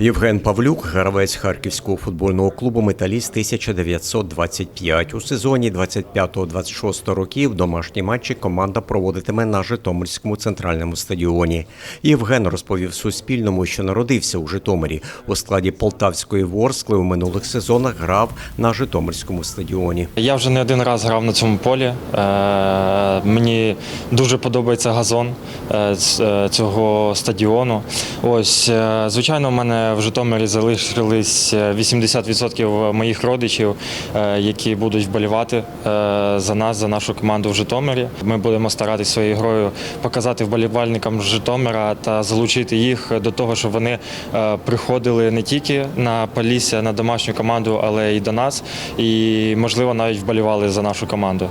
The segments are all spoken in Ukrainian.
Євген Павлюк, гравець харківського футбольного клубу Металіст 1925. У сезоні 25-26 років домашні матчі команда проводитиме на Житомирському центральному стадіоні. Євген розповів Суспільному, що народився у Житомирі. У складі Полтавської Ворскли у минулих сезонах грав на Житомирському стадіоні. Я вже не один раз грав на цьому полі. Мені дуже подобається газон е, е, цього стадіону. Ось, е, звичайно, в мене в Житомирі залишились е, 80% моїх родичів, які будуть вболівати за нас, за нашу команду в Житомирі. Ми будемо старатися своєю грою показати вболівальникам Житомира та залучити їх до того, щоб вони приходили не тільки на Полісся, на домашню команду, але й до нас, і можливо навіть вболівали за нашу команду.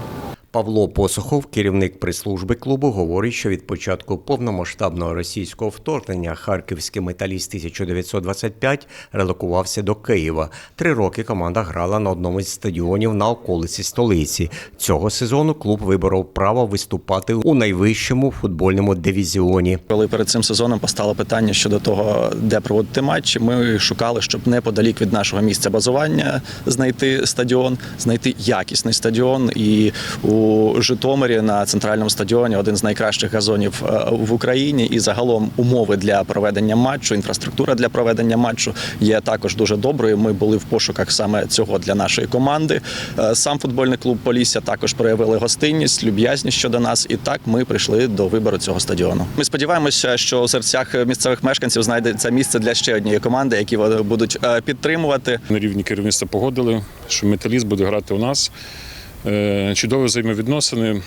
Павло Посухов, керівник прес-служби клубу, говорить, що від початку повномасштабного російського вторгнення харківський металіст 1925 релокувався до Києва. Три роки команда грала на одному з стадіонів на околиці столиці. Цього сезону клуб виборов право виступати у найвищому футбольному дивізіоні. Коли перед цим сезоном постало питання щодо того, де проводити матчі, ми шукали, щоб неподалік від нашого місця базування знайти стадіон, знайти якісний стадіон. І у Житомирі на центральному стадіоні один з найкращих газонів е, в Україні. І загалом умови для проведення матчу, інфраструктура для проведення матчу є також дуже доброю. Ми були в пошуках саме цього для нашої команди. Е, Сам футбольний клуб Полісся також проявили гостинність, люб'язність щодо нас. І так ми прийшли до вибору цього стадіону. Ми сподіваємося, що у серцях місцевих мешканців знайдеться місце для ще однієї команди, які вони будуть е, підтримувати. На рівні керівництва погодили, що металіст буде грати у нас. Е, Чудові взаємовідносини.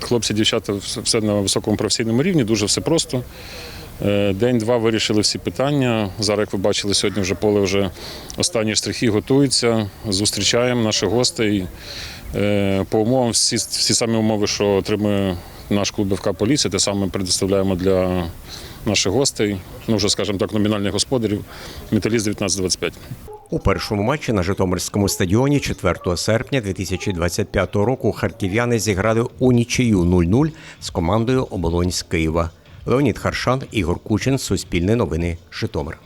Хлопці, дівчата, все- на високому професійному рівні, дуже все просто. Е, День-два вирішили всі питання. Зараз, як ви бачили, сьогодні вже поле вже останні штрихи готуються. Зустрічаємо наших гостей. Е, По умовам всі, всі самі умови, що отримує наш клуб ФК Поліція, те саме предоставляємо для наших гостей, ну вже, скажімо так, номінальних господарів. Металіст 1925. У першому матчі на Житомирському стадіоні 4 серпня 2025 року харків'яни зіграли у нічию 0-0 з командою Оболонь з Києва. Леонід Харшан, Ігор Кучин, Суспільне новини, Житомир.